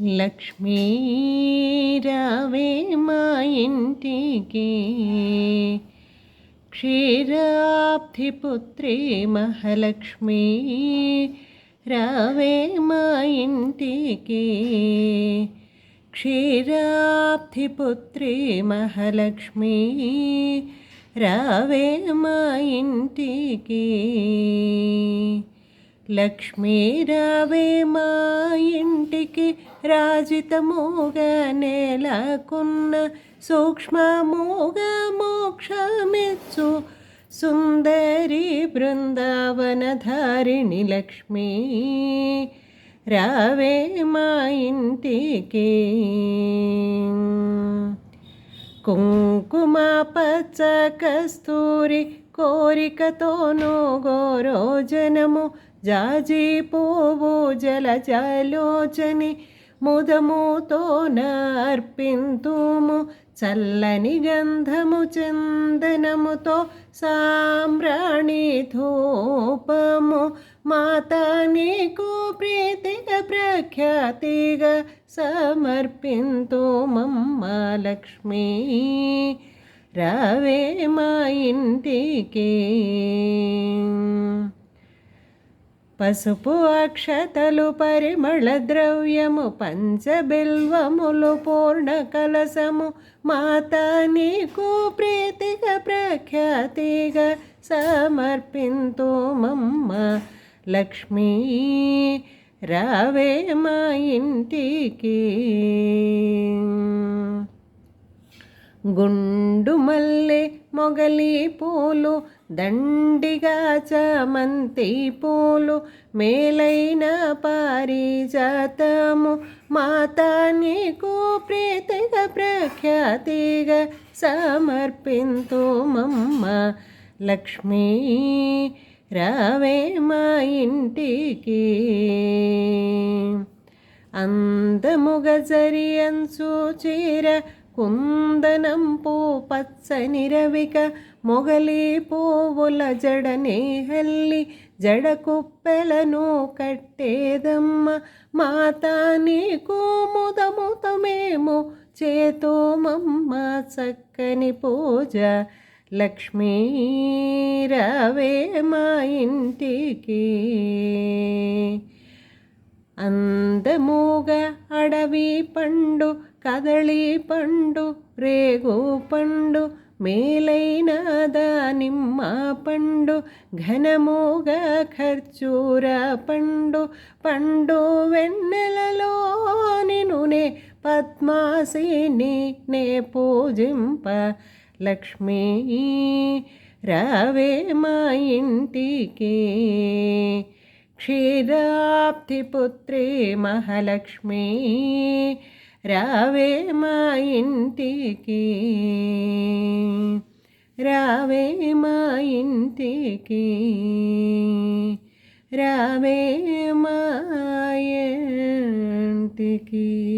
లక్ష్మీ రావే మా ఇంటికి. క్షీరాబ్ధిపుత్రి మహాలక్ష్మీ రావే మా ఇంటికి. క్షీరాబ్ధిపుత్రి మహాలక్ష్మీ రావే మా ఇంటికి. లక్ష్మీ రావే మా ఇంటికి రాజితముగా నెలకున్న సూక్ష్మముగా మోక్షమిచ్చు. సుందరి బృందావనధారిణి లక్ష్మీ రావే మా ఇంటికి. కుంకుమ పచ్చ కస్తూరి కోరికతోనూ గోరోజనము జాజి పువ్వు జలజలోచని ముదముతో నర్పింతుము చల్లని గంధము చందనముతో సామ్రాణి ధూపము. మాత నీకు ప్రీతిగా ప్రఖ్యాతిగా సమర్పింతు మమ్మ లక్ష్మీ. రావే మా ఇంటికి. పసుపు అక్షతలు పరిమళ ద్రవ్యము పంచబిల్వములు పూర్ణ కలసము. మాత నీకు ప్రీతిగా ప్రఖ్యాతిగా సమర్పింతు మమ్మ. లక్ష్మీ రావే మా ఇంటికి. గుండు మల్లె మొగలి పూలు దండిగా చమంతి పూలు మేలైన పారిజాతము. మాతా నీకు ప్రీతిగా ప్రఖ్యాతిగా సమర్పింతు మమ్మ. లక్ష్మీ రావే మా ఇంటికి. అందముగ జరియన్సు చీర కుందనం పూ పచ్చని రవిక మొగలి పోవుల జడనే హల్లి జడ కుప్పెలను కట్టేదమ్మ మాత నీకు ముదముతమేమో చేతోమమ్మ చక్కని పూజ లక్ష్మీ రవే మా ఇంటికి. అందముగా అడవి పండు కదళి పండు రేగు పండు మేలైన దానిమ్మ పండు ఘనముగా ఖర్చూర పండు పండు వెన్నెలలో నినునే పద్మాసిని నే పూజింప లక్ష్మీ. రావే మా ఇంటికి. క్షీరాబ్ధిపుత్రి మహాలక్ష్మీ రావే మా ఇంటికి. రావే మా ఇంటికి. రావే మా ఇంటికి.